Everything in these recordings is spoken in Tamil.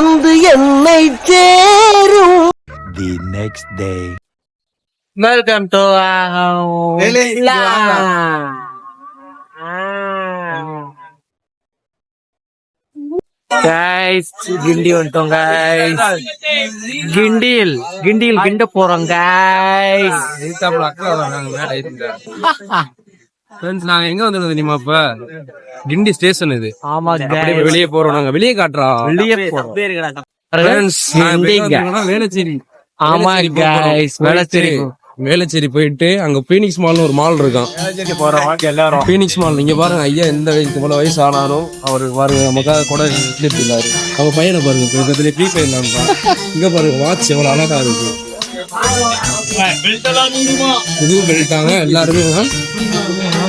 வந்து என்னை சேரும். The next day. Welcome to guys Guindy வந்துட்டோம் கைஸ் கிண்டியில் கிண்டியில் கிண்ட போறோம் கைஸ் Friends, நாங்க எங்க வந்திருக்கோம் தெரியுமா இப்ப கிண்டி ஸ்டேஷன் இது. ஆமா வெளியே போறோம் நாங்க. வெளியே காட்டுறோம் வெளியே போறோம். ஆமா போறோம். கைஸ் வேளச்சேரி. போயிட்டு, அங்க பீனிக்ஸ் மால்னு ஒரு மால் இருக்கான் பீனிக்ஸ் மால் நீங்க பாருங்க ஐயா எந்த வயசு இவ்வளவு வயசு ஆனாலும் அவர் பாருங்க நமக்காக கூட இருக்காரு அவங்க பையனை பாருங்க பக்கத்துல ப்ரீ ஃபயர் இங்க பாருங்க வாட்ச் எவ்வளவு அழகா இருக்கு. பெல்ட்டாங்க எல்லாருமே?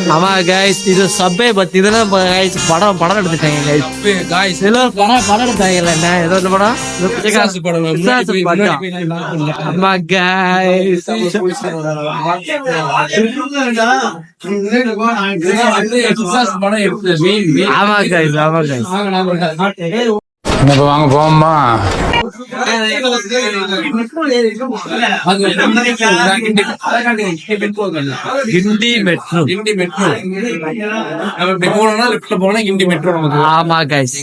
ஆமா கைஸ் இது சப்பே பத்தி இதெல்லாம் கைஸ் படம் படம் எடுத்துட்டாங்க கைஸ் இப்ப guys, இதெல்லாம் படம் படம் எடுத்தாங்கல்ல என்ன ஏதோ இந்த படம்? பிசாசு படம் பிசாசு. ஆமா கைஸ். ஆமா கைஸ் ஆமா கைஸ் வாங்க போமா கிண்டி மெட்ரோ கிண்டி மெட்ரோ நம்ம இப்படி போனோம்னா லெஃப்ட்ல போனா கிண்டி மெட்ரோ நமக்கு ஆமா கைஸ்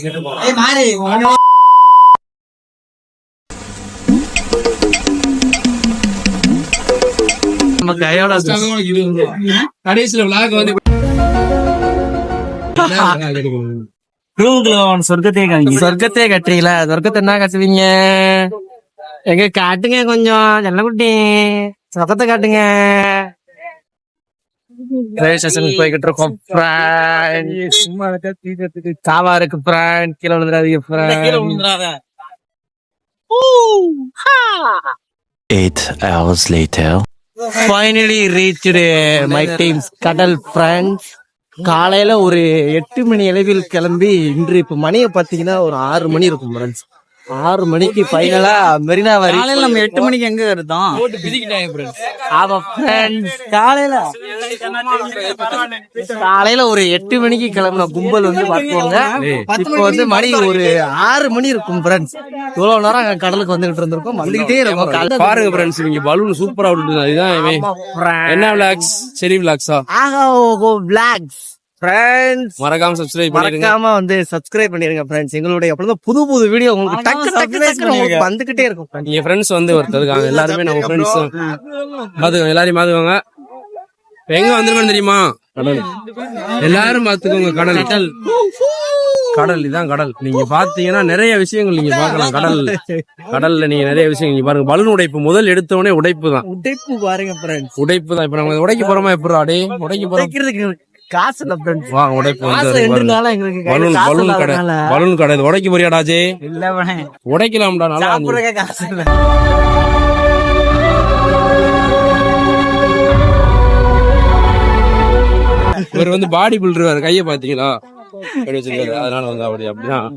நம்ம கையோட கடைசியில விளாக் வந்து சொர்க்கத்தையே கட்டுறீங்களா? சொர்க்கத்தை என்ன கட்டுவீங்க? எங்க காட்டுங்க கொஞ்சம் செல்லக்குட்டி சொர்க்கத்தை காட்டுங்க. ரயில்வே ஸ்டேஷனுக்கு போய்கிட்டு இருக்கோம். சாவா இருக்கு பிராண்ட் கீழே விழுந்துடாதீங்க friend. Eight hours later. Finally reached my teams கடல் ஃப்ரெண்ட்ஸ் காலையில ஒரு எட்டு மணி அளவில் கிளம்பி இன்று இப்ப மணியை பாத்தீங்கன்னா ஒரு ஆறு மணி இருக்கும் ஃப்ரெண்ட்ஸ் ஆறு மணிக்கு ஃபைனலா மெரினா வரி. காலையில நம்ம எட்டு மணிக்கு எங்க இருந்தோம் ஆமா காலையில. காலையில ஒரு எட்டு மணிக்கு கிளம்பின கும்பல் வந்து பார்த்துக்கோங்க. இப்போ வந்து மணி ஒரு ஆறு மணி இருக்கும் ஃப்ரெண்ட்ஸ் இவ்வளவு நேரம் அங்க கடலுக்கு வந்துகிட்டு இருந்திருக்கோம். வந்துகிட்டே இருக்கும். பாருங்க ஃப்ரெண்ட்ஸ் இவங்க பலூன் சூப்பரா இதுதான். ஆமா, friends. என்ன விளாக்ஸ் சரி விளாக்ஸா ஆகா ஓகோ பிளாக்ஸ் ஃப்ரெண்ட்ஸ் மறக்காம சப்ஸ்கிரைப் பண்ணிருங்க மறக்காம வந்து சப்ஸ்கிரைப் பண்ணிருங்க ஃப்ரெண்ட்ஸ் எங்களுடைய எப்பொழுதும் புது புது வீடியோ உங்களுக்கு டக்கு டக்கு உங்களுக்கு வந்துகிட்டே இருக்கும். நீங்க ஃப்ரெண்ட்ஸ் வந்து ஒருத்தர் இருக்காங்க எல்லாருமே நம்ம ஃப்ரெண்ட்ஸ் பாத்துக்கோங்க எல்லாரையும் பாத்துக்கோங்க. எங்க வந்திருக்கோம் தெரியுமா? கடல். எல்லாரும் பாத்துக்கோங்க கடல். கடல். இதான் கடல். நீங்க பாத்தீங்கன்னா நிறைய விஷயங்கள் நீங்க பார்க்கலாம். கடல். கடல்ல நீங்க நிறைய விஷயங்கள் நீங்க பாருங்க. பலூன் உடைப்பு முதல் எடுத்த உடனே உடைப்பு தான் உடைப்பு பாருங்க உடைப்பு தான் இப்ப நம்ம உடைக்க போறோமா எப்படி அடே உடைக்க போறோம். காசு வாங்க உடைப்பு பலூன் கடை இல்லாதனால பலூன் கடை இது உடைக்க போறியாடாஜே இல்ல. உடைக்கலாம்டா நல்லா காசு இல்ல. இவர் வந்து பாடி பில்டர் கைய பாத்தீங்களா அப்படி வச்சிருக்காரு. அதனால வந்து அப்படி அப்படிதான்.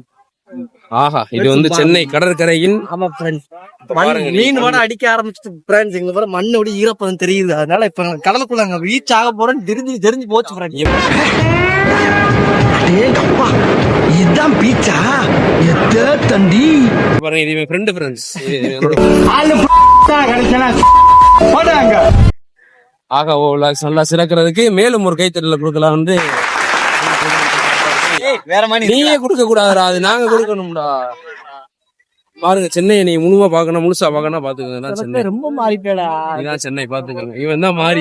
ஆஹா இது வந்து சென்னை கடற்கரையின் ஆமா ஃப்ரெண்ட்ஸ் பாருங்க நீங்க மீன் வட அடிக்க ஆரம்பிச்சிட்டு ஃப்ரெண்ட்ஸ் எங்களுக்கு வர மண்ணோட ஈரப்பதம் தெரியுது. அதனால இப்ப கடலுக்குள்ள அங்க ரீச் ஆக போறோம்னு தெரிஞ்சு தெரிஞ்சு போச்சு ஃப்ரெண்ட்ஸ் இதான் பீச்சா எத்த தண்டி. பாருங்க இது ஃப்ரெண்டு ஃப்ரெண்ட்ஸ் ஆகா ஓ நல்லா சிறக்கிறதுக்கு மேலும் ஒரு கைத்தறல கொடுக்கலாம் வந்து. வேற மாதிரி நீயே கொடுக்க கூடாதுடா அது நாங்க கொடுக்கணும்டா. பாருங்க சென்னையை நீ முழுவா பாக்கணும் முழுசா பாக்கணும் பாத்துக்கோங்க சென்னை. ரொம்ப மாறிட்டேடா. இதான் சென்னை பாத்துக்கோங்க இவன் தான் மாறி.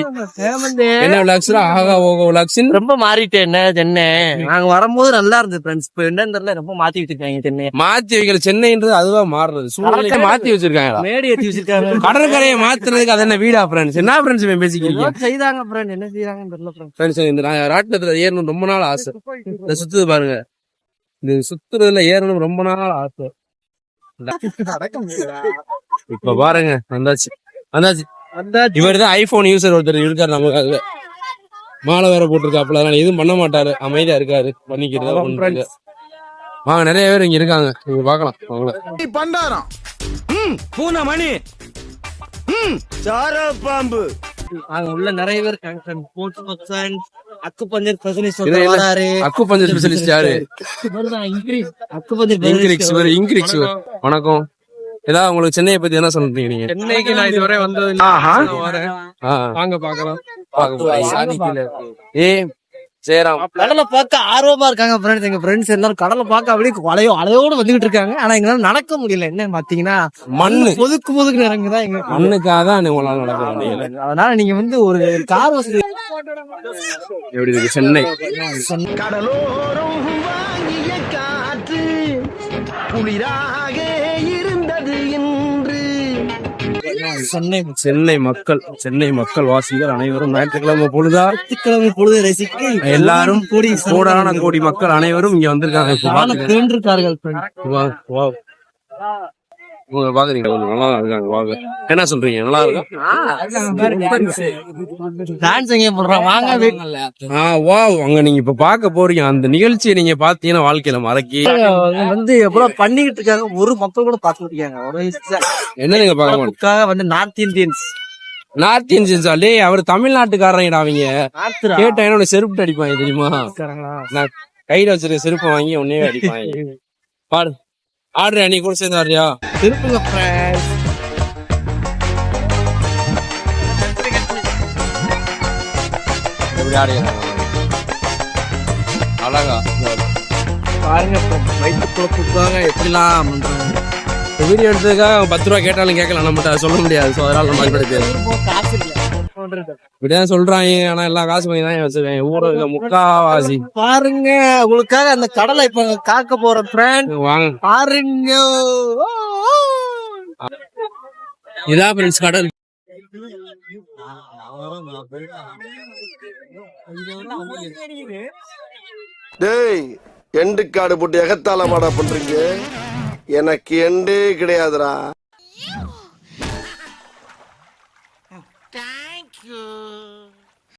என்ன விளாக்ஸ்ரா? ஆகா ஓகோ விளாக்ஸின்? ரொம்ப மாறிட்டேன் என்ன சென்னை? நாங்க வரும்போது நல்லா இருந்தது ஃப்ரெண்ட்ஸ் இப்ப என்னன்னு தெரியல ரொம்ப மாத்தி வச்சிருக்காங்க சென்னை மாத்தி வைக்கிற சென்னைன்றது அதுவா மாறுறது. சூழ்நிலையை மாத்தி வச்சிருக்காங்கடா. மேடி ஏத்தி வச்சிருக்காங்க. கடற்கரையை மாத்துறதுக்கு அது என்ன வீடா ஃப்ரெண்ட்ஸ் என்ன ஃப்ரெண்ட்ஸ் இவன் பேசிக்கிறீங்க செய்தாங்க ஃப்ரெண்ட் என்ன செய்தாங்கன்னு தெரியல ஃப்ரெண்ட் ஃப்ரெண்ட்ஸ் இந்த நான் ராட்டினத்துல ஏறணும் ரொம்ப நாள் ஆசை. இந்த சுத்துது பாருங்க. இந்த சுத்துறதுல ஏறணும் ரொம்ப நாள் ஆசை. இப்ப பாருங்க வந்தாச்சு வந்தாச்சு. இவர் தான் ஐபோன் யூசர் ஒருத்தர் இருக்காரு நமக்காக மாலை வேற போட்டிருக்காப்புல. அதனால எதுவும் பண்ண மாட்டாரு அமைதியா இருக்காரு பண்ணிக்கிறது. வாங்க நிறைய பேர் இங்க இருக்காங்க. நீங்க பாக்கலாம் அவங்கள பண்டாரம். அங்க உள்ள நிறைய பேர் இருக்காங்க friend sports person acupuncture specialist என்ன? யாரு? இங்கிரிக்ஸ் இவர் இங்கிரிக்ஸ் வணக்கம். ஏதாவது உங்களுக்கு சென்னையை பத்தி என்ன சொல்றீங்க நீங்க சென்னைக்கு நான் இதுவரை வந்தது வாங்க பாக்கலாம். ஏ கடலை பார்க்க ஆர்வமா இருக்காங்க ஃப்ரெண்ட்ஸ் எங்க ஃப்ரெண்ட்ஸ் எல்லாரும் கடலை பார்க்க அப்படியே அலையோ அலையோட வந்துகிட்டு இருக்காங்க. ஆனா எங்களால நடக்க முடியல. என்னன்னு பாத்தீங்கன்னா மண்ணு. பொதுக்கு பொதுக்கு இறங்குதான் எங்க மண்ணுக்காக தான் உங்களால நடக்க முடியல. அதனால நீங்க வந்து ஒரு கார் வசதி எப்படி இருக்கு? சென்னை. கடலோரம் வாங்கிய காற்று குளிராக இருந்தது என்று சென்னை சென்னை மக்கள் சென்னை மக்கள் வாசிகள் அனைவரும் ஞாயிற்றுக்கிழமை பொழுதா ஞாயிற்றுக்கிழமை பொழுது ரசிக்க எல்லாரும் கூடி கோடான கோடி மக்கள் அனைவரும் இங்க வந்திருக்காங்க. இப்ப பாத்துக்க. கேண்டிருக்கார்கள் friends. வா, வா. உங்க பாக்குறீங்க கொஞ்சம் நல்லா இருக்காங்க வாங்க. என்ன சொல்றீங்க? நல்லா இருக்கா வா அங்க நீங்க இப்ப பார்க்க போறீங்க. அந்த நிகழ்ச்சியை நீங்க பாத்தீங்கன்னா வாழ்க்கையில மறக்கி வந்து எவ்வளவு பண்ணிக்கிட்டு இருக்காங்க ஒரு மக்கள் கூட பாத்துட்டு இருக்காங்க என்ன நீங்க மாட்டீங்க? இதுக்காக வந்து நார்த் இந்தியன்ஸ் நார்த் இந்தியன்ஸ் டே அவர் தமிழ்நாட்டுக்காரங்கடா அவங்க. கேட்டா என்ன செருப்பு அடிப்பாங்க தெரியுமா? நான் கையில வச்சிருக்க செருப்பை வாங்கி உன்னே அடிப்பாங்க. பாரு. ஆடுறியா நீ கூட சேர்ந்து ஆடுறியா? திருப்புங்க. எப்படி அழகா. பாருங்க வயிற்று எப்படிலாம் பண்றாங்க வீடியோ எடுத்ததுக்காக பத்து ரூபா கேட்டாலும் கேட்கலாம் நம்ம அதை சொல்ல முடியாது. ஸோ அதனால நம்ம காசு இல்ல. இப்படிதான் சொல்றாங்க. ஆனா எல்லா காசு வாங்கி தான் வச்சிருக்கேன் இருக்க முக்காவாசி. பாருங்க உங்களுக்காக அந்த கடலை இப்ப காக்க போற ஃப்ரெண்ட் வாங்க. பாருங்க. இதான் ஃப்ரெண்ட்ஸ் கடல். டேய் எண்டு காடு போட்டு எகத்தால மாடா பண்றீங்க? எனக்கு எண்டே கிடையாதுடா.